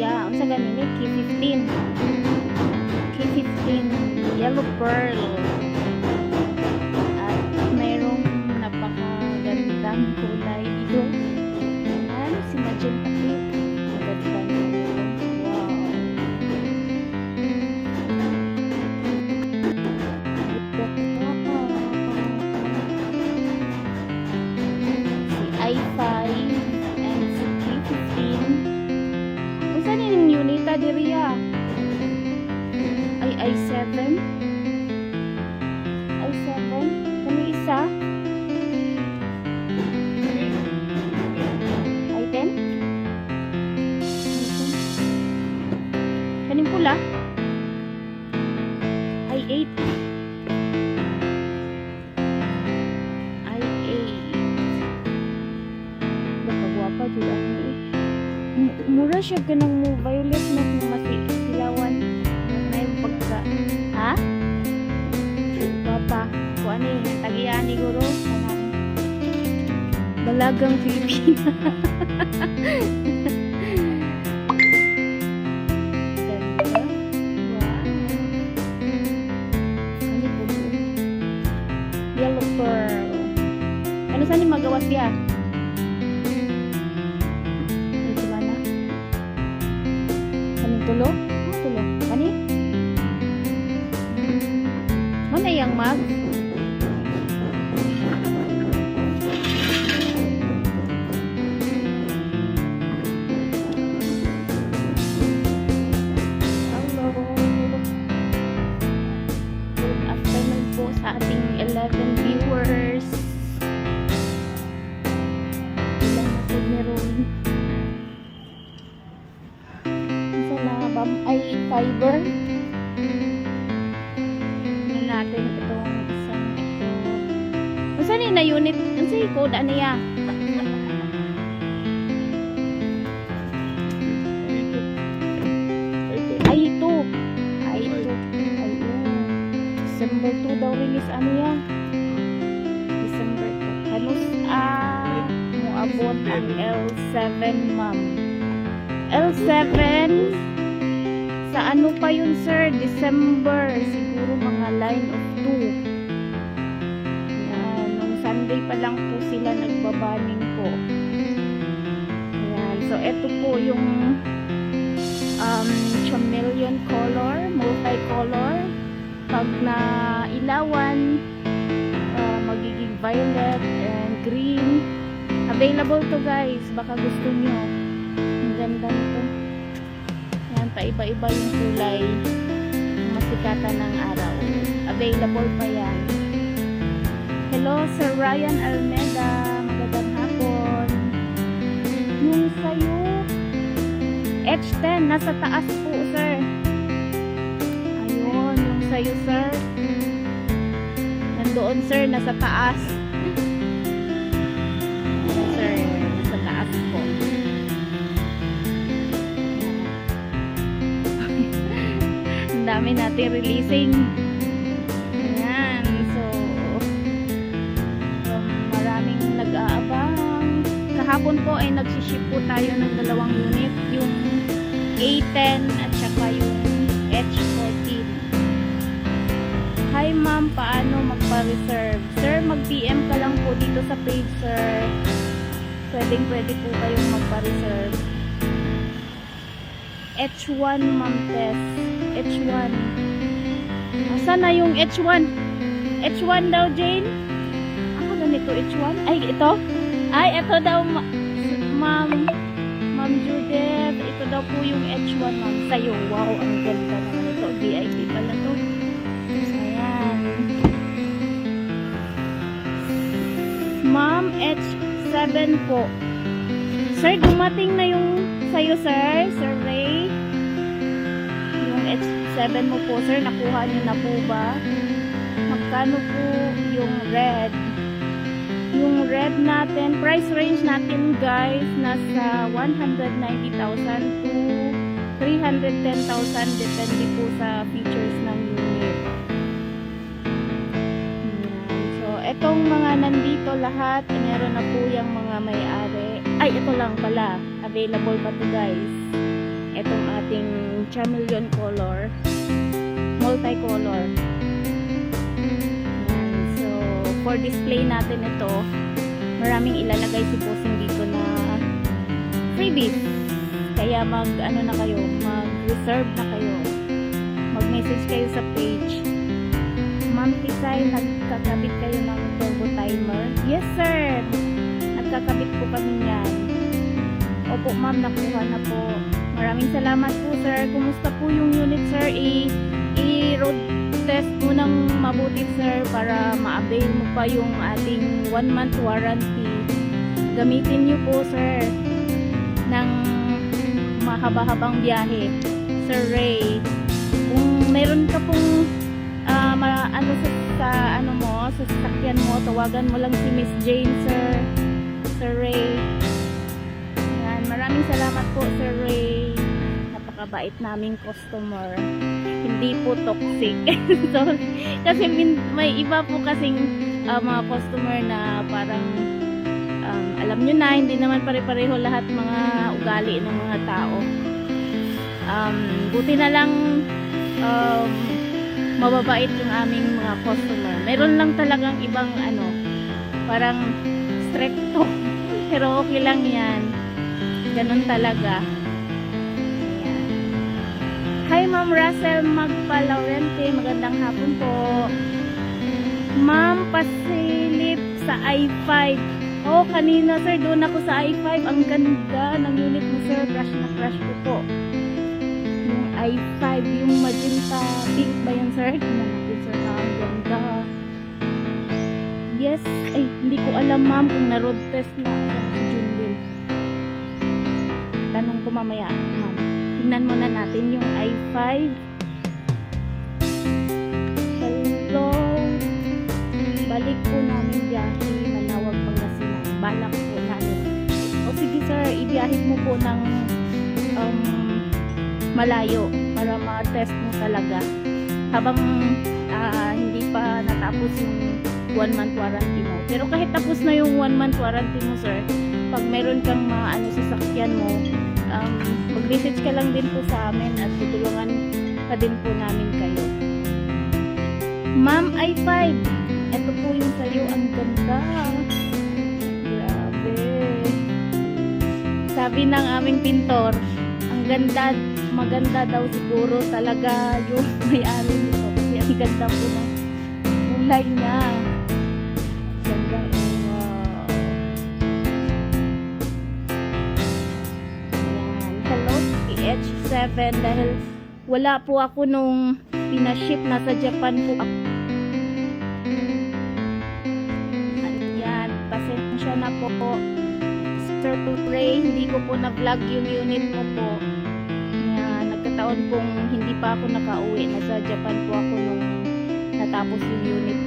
Yeah, unsa ganini? K15. K15 Yellow Pearl. At mayroong napakagandang kulay Ay, Yellow pearl. Ano saan yung magawas siya? Ito mana? Kaning tulo? Ah, tulo. Kani? Ano yung mag? Natin itong isang ito. Masa ni na unit? Ano sa code ano ya? Ay ito. Ay ito. Ay oo. December 2 daw release ano ya? December 2. Halos ah moabot ang L7 ma'am. L7 sa ano pa yun sir? December siguro mga line 2. Yan, nung Sunday pa lang po sila nagbabaning po. Yan, so ito po yung um, chameleon color, multicolor. Pag na ilawan, uh, magiging violet and green. Available to guys, baka gusto nyo. Ang ganda nito. Yan, paiba-iba yung kulay. Masikatan ng araw. Available pa yan. Hello, Sir Ryan Almeda. Magandang hapon. Yung sayo, H10, nasa taas po, sir. Ayun, yung sayo, sir. Nandoon, sir, nasa taas. Sir, nasa taas po. Ang dami natin releasing. Kahapon po ay nagsiship po tayo ng dalawang unit, yung A10 at saka yung H14. Hi ma'am, paano magpa-reserve? Sir, mag-PM ka lang po dito sa page, sir. Pwedeng pwede po kayong magpa-reserve. H1 ma'am test. H1. Asan na yung H1? H1 daw, Jane? Ako ganito, H1? Ay, ito? Ay, ito daw, ma- ma'am. Ma'am Judith. Ito daw po yung H1, ma'am. Sa'yo. Wow, ang ganda naman ito. VIP pala to. Ayan. Ma'am, H7 po. Sir, dumating na yung sa'yo, sir. Ray. Yung H7 mo po, sir. Nakuha niyo na po ba? Magkano po yung red? Yung red natin, price range natin guys, nasa 190,000 to 310,000 depende po sa features ng unit. So, etong mga nandito lahat, meron na po yung mga may-ari. Ay, ito lang pala. Available pa to guys. itong ating chameleon color. Multicolor. For display natin ito, maraming ilalagay si Bossing dito na freebies. Kaya mag, ano na kayo, mag-reserve na kayo. Mag-message kayo sa page. Ma'am Tisay, nagkakabit kayo ng turbo timer? Yes, sir! Nagkakabit po kami yan. Opo, ma'am, nakuha na po. Maraming salamat po, sir. Kumusta po yung unit, sir? I-road test mo ng mabuti, sir, para ma-avail mo pa yung ating one month warranty. Gamitin niyo po, sir, ng mahaba-habang biyahe. Sir Ray, kung meron ka pong ah, ma- ano sa, sa ano mo, sa sasakyan mo, tawagan mo lang si Miss Jane, sir. Sir Ray. Yan, maraming salamat po, Sir Ray. Napakabait naming customer. Hindi po toxic. so, kasi may iba po kasing ah, mga customer na parang um, alam nyo na, hindi naman pare-pareho lahat mga ugali ng mga tao. Um, buti na lang um, mababait yung aming mga customer. Meron lang talagang ibang ano, parang stricto. Pero okay lang yan. Ganun talaga. Ma'am Russell Magpalaurente. Magandang hapon po. Ma'am, pasilip sa i5. Oh, kanina sir, doon ako sa i5. Ang ganda ng unit mo sir. Crush na crush ko po. Yung i5, yung magenta pink ba yan sir? Tingnan natin sir na ang ganda. Yes, ay hindi ko alam ma'am kung test na ako si Junville. Tanong ko mamaya, ma'am. Tingnan muna natin yung i5. Hello. Balik po namin biyahe Manawag Pangasinan. Balak po namin. O sige sir, ibiyahe mo po ng um, malayo para ma-test mo talaga. Habang ah, hindi pa natapos yung one month warranty mo. Pero kahit tapos na yung one month warranty mo, sir, pag meron kang mga ano sa sakyan mo, um, mag-message ka lang din po sa amin at tutulungan pa din po namin kayo. Ma'am i5, ito po yung sa'yo. Ang ganda. Grabe. Sabi ng aming pintor, ang ganda, maganda daw siguro talaga yung may-ari nito. Kasi ang ganda po ng kulay niya. PH7 dahil wala po ako nung pinaship nasa Japan po ako. Ayan, pasensya na po. Sir Ray, hindi ko po na-vlog yung unit mo po. Ayan, nagkataon pong hindi pa ako nakauwi. Nasa Japan po ako nung natapos yung unit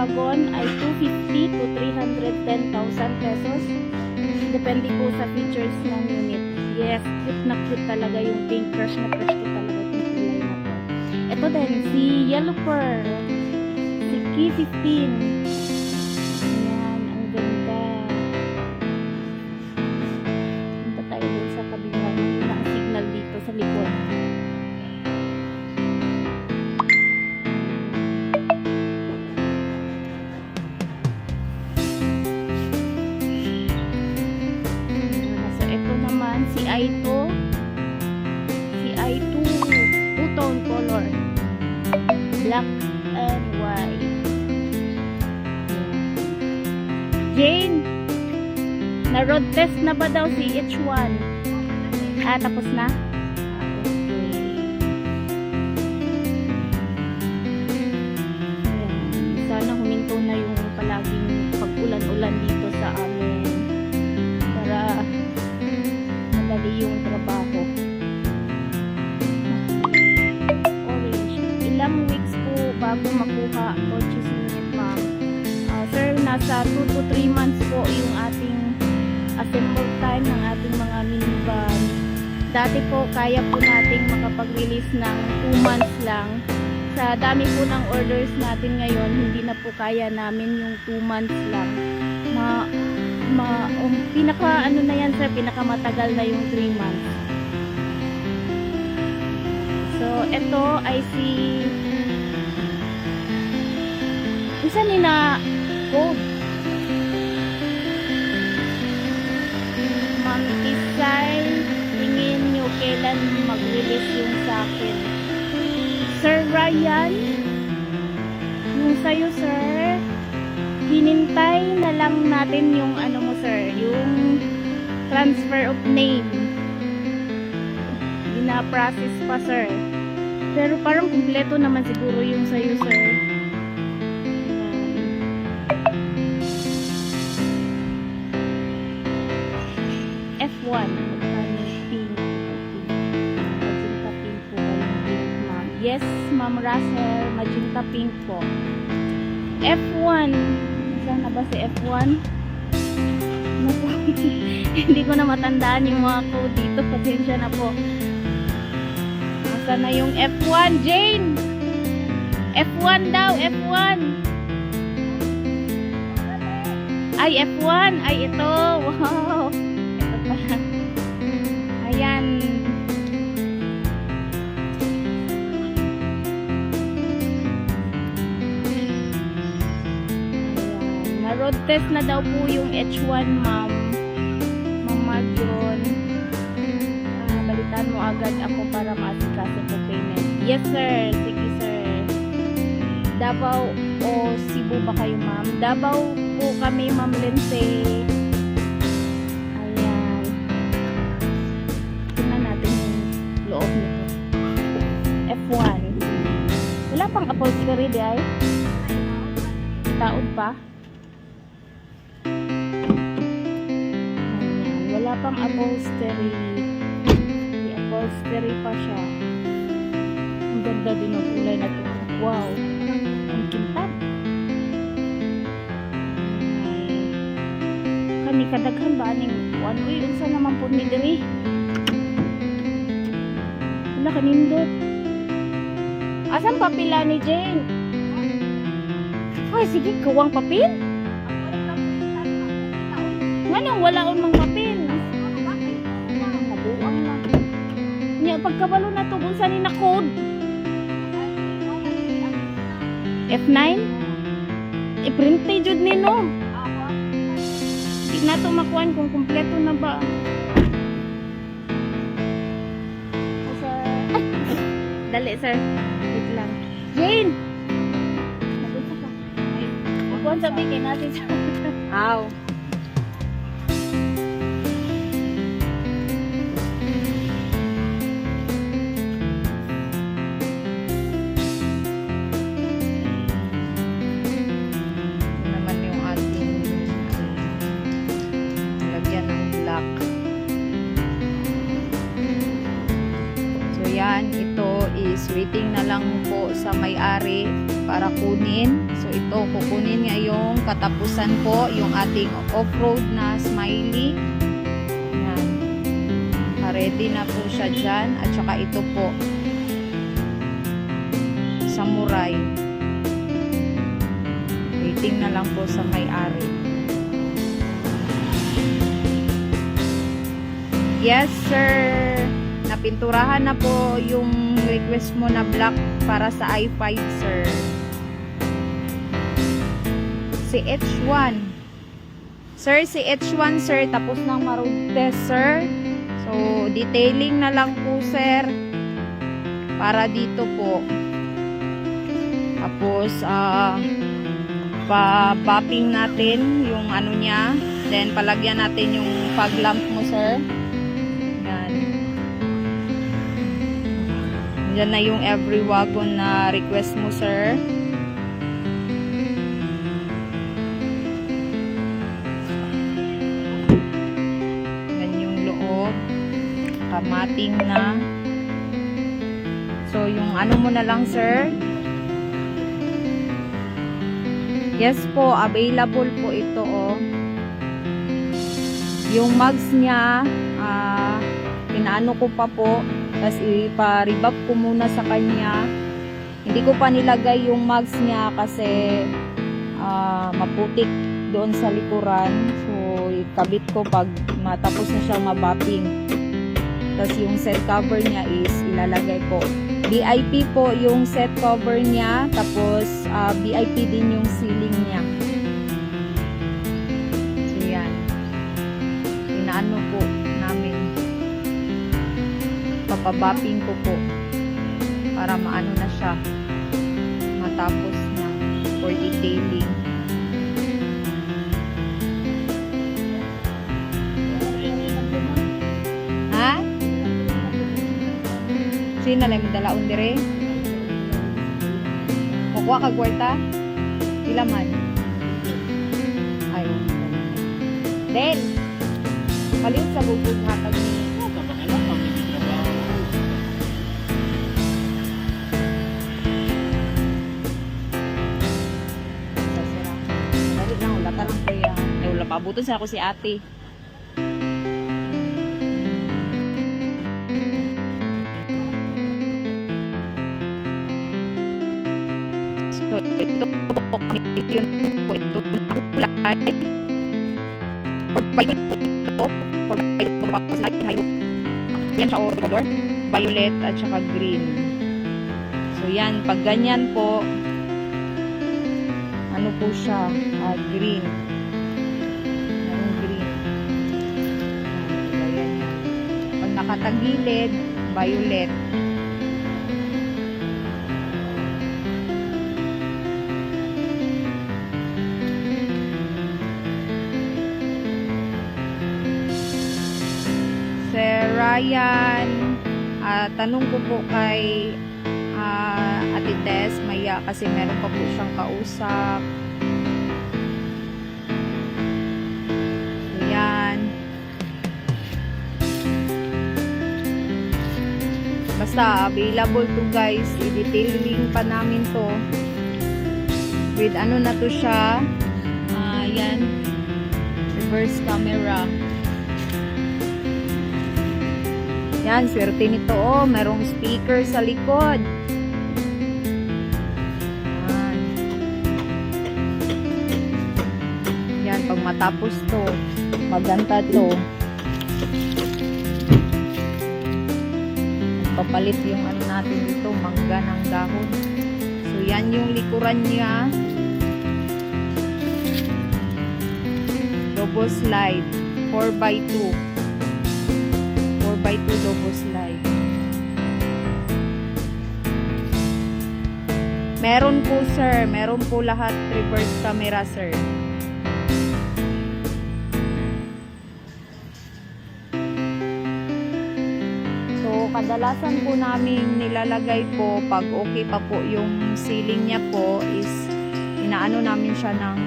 every wagon ay 250 to 310,000 pesos. Depende po sa features ng unit. Yes, cute na cute talaga yung pink. Crush na crush ko talaga yung kulay na to. Ito din, si Yellow Pearl. Si Key15. I2 si I2 two-tone color. Black and white. Jane na road test na ba daw si H1 ah tapos na? Bago makuha purchase unit ma'am? Ah, sir, nasa 2 to 3 months po yung ating assemble time ng ating mga minivan. Dati po, kaya po nating makapag-release ng 2 months lang. sa dami po ng orders natin ngayon, hindi na po kaya namin yung 2 months lang. Ma, ma, um, pinaka ano na yan sir, pinaka matagal na yung 3 months. So, ito ay si isa ni na code. Ma'am Isay, tingin nyo kailan mag-release yung sa akin. Sir Ryan, yung sa'yo sir, hinintay na lang natin yung ano mo sir, yung transfer of name. Gina-process pa sir. Pero parang kumpleto naman siguro yung sa'yo sir. F1. Magkano pink? Magenta pink po kayong pink, ma'am. Yes, ma'am Russell. Magenta pink po. F1. Saan na ba si F1? Naku, Hindi ko na matandaan yung mga code dito. Pasensya na po. Masa na yung F1? Jane! F1 daw, F1! Ay, F1! Ay, ito! Wow! Ayan. Na-road test na daw po yung H1, ma'am. Ma'am Marjon. Ah, balitan mo agad ako para maasikaso po payment. Yes, sir. Sige, sir. Davao o Cebu ba kayo, ma'am? Davao po kami, ma'am Lindsay. Loob nito. F1. Wala pang upholstery di ay? Taod pa? Wala pang upholstery. May upholstery pa siya. Ang ganda din ng kulay na to. Wow. Ang kintab. Kani kadaghan ba aning one way unsa naman po ni diri? Wala kanindot. Asan papila ni Jane? Ay, sige, kawang papel. Nganong wala on mang papel? Nabuang na. Nya pagkabalo na to unsa ni na code? F9? I-print ni jud nino. Di na to makuan kung kumpleto na ba. Dali, sir. Wait lang. Jane! Nagunsa ka. Kuan sabi kay natin sa... Aw. Lang po sa may-ari para kunin. So ito, kukunin niya yung katapusan po, yung ating off-road na smiley. Yan. Ready na po siya dyan. At saka ito po, samurai. Waiting na lang po sa may-ari. Yes, sir. Napinturahan na po yung request mo na black para sa i5, sir. Si H1. Sir, si H1, sir, tapos ng maroon test, sir. So, detailing na lang po, sir. Para dito po. Tapos, ah, pa-popping natin yung ano niya. Then, palagyan natin yung fog lamp mo, sir. Yan na yung every wagon na request mo, sir. Yan yung loob. Kamating na. So, yung ano mo na lang, sir. Yes po, available po ito, oh. Yung mugs niya, ah, pinaano ko pa po. Tapos ipa-rebab ko muna sa kanya. Hindi ko pa nilagay yung mags niya kasi ah, maputik doon sa likuran. So, ikabit ko pag matapos na siyang mabapping. Tapos yung set cover niya is ilalagay ko. VIP po yung set cover niya. Tapos ah, VIP din yung ceiling niya. So, yan. Inaano po. Papabapping ko po. Para maano na siya. Matapos na. For detailing. Ha? Sino lang dalaon dire? Kukuha ka kwarta? Pila man? Ay. Del! Kaliw sa bubog hatag ni. Abutan sa ako si ate. So, ito po, yun po, ito na kulay. For violet po ito, for violet po ako sa tayo. Yan siya, o, color. Violet at saka green. So, yan, pag ganyan po, ano po siya, ah, green. Pag nakatagilid, violet. Sir Ryan, ah, tanong ko po kay ah, Ate Tess, maya kasi meron pa po siyang kausap. Basta available to guys. I-detailing pa namin to. With ano na to siya. Yan. Reverse camera. Yan, swerte nito oh. Merong speaker sa likod. Yan. Yan, pag matapos to, maganda to. Papalit yung ano natin dito, mangga ng dahon. So, yan yung likuran niya. Double slide. 4x2. 4x2 double slide. Meron po sir, meron po lahat reverse camera sir. Kadalasan po namin nilalagay po pag okay pa po yung ceiling niya po is inaano namin siya ng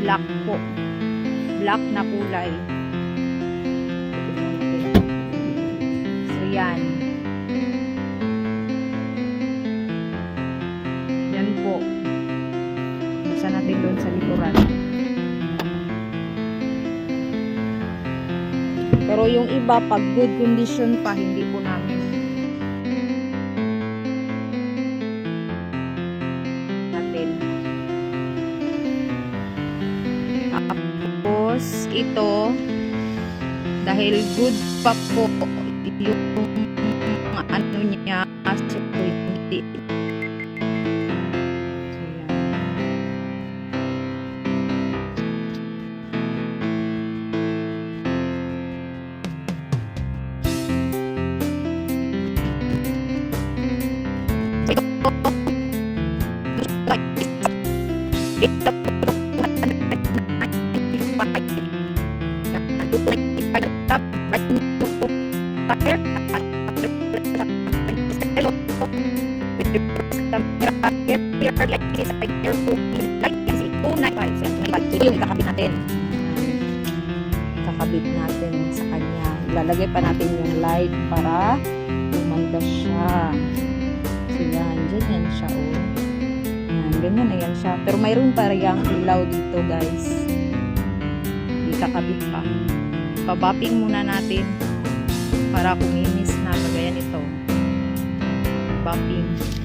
black po. Black na kulay. So, yan. Yung iba, pag good condition pa, hindi po namin natin. Tapos, ito, dahil good pa po yung ano niya, so Yung kakabit natin. Kakabit natin sa kanya. Ilalagay pa natin yung light para umanda siya. So yan, dyan yan siya oh. Yan, ganyan na yan siya. Pero mayroon pa riyang ilaw dito guys. Hindi kakabit pa. Pabapping muna natin para kuminis na kagaya nito. Bapping.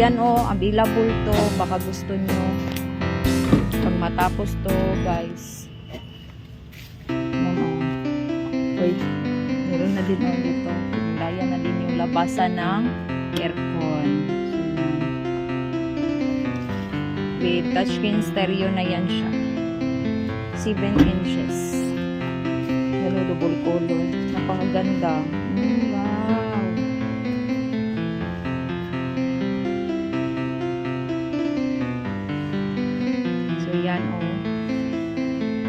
yan o, available to. Baka gusto nyo. Pag matapos to, guys. Yan o. Uy, meron na din o dito. Pinlayan na din yung labasan ng aircon. So, yan. With touchscreen stereo na yan siya. 7 inches. Hello, double color. Napakaganda. Wow. So, yan o.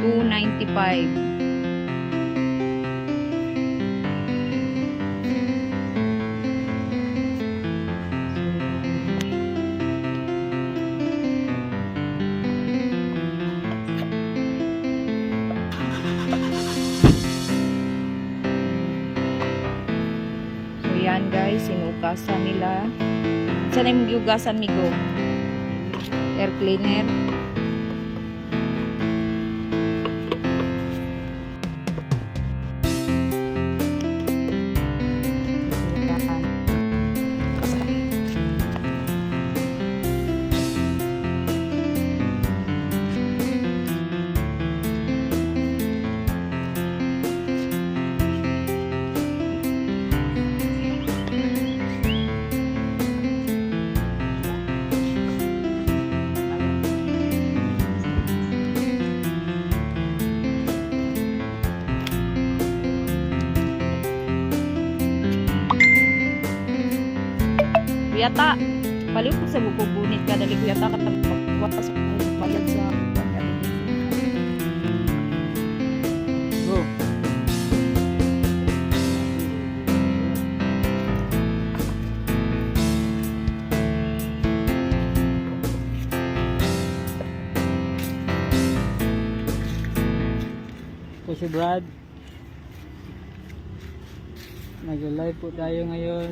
295. So, yan guys, sinugasan nila. Saan yung yugasan, Migo? Air cleaner. Kuyata, paliw ko sa bubunit ka dali kuyata ka pagwakas sa bayad sa. Po si Brad. Nag-live po tayo ngayon.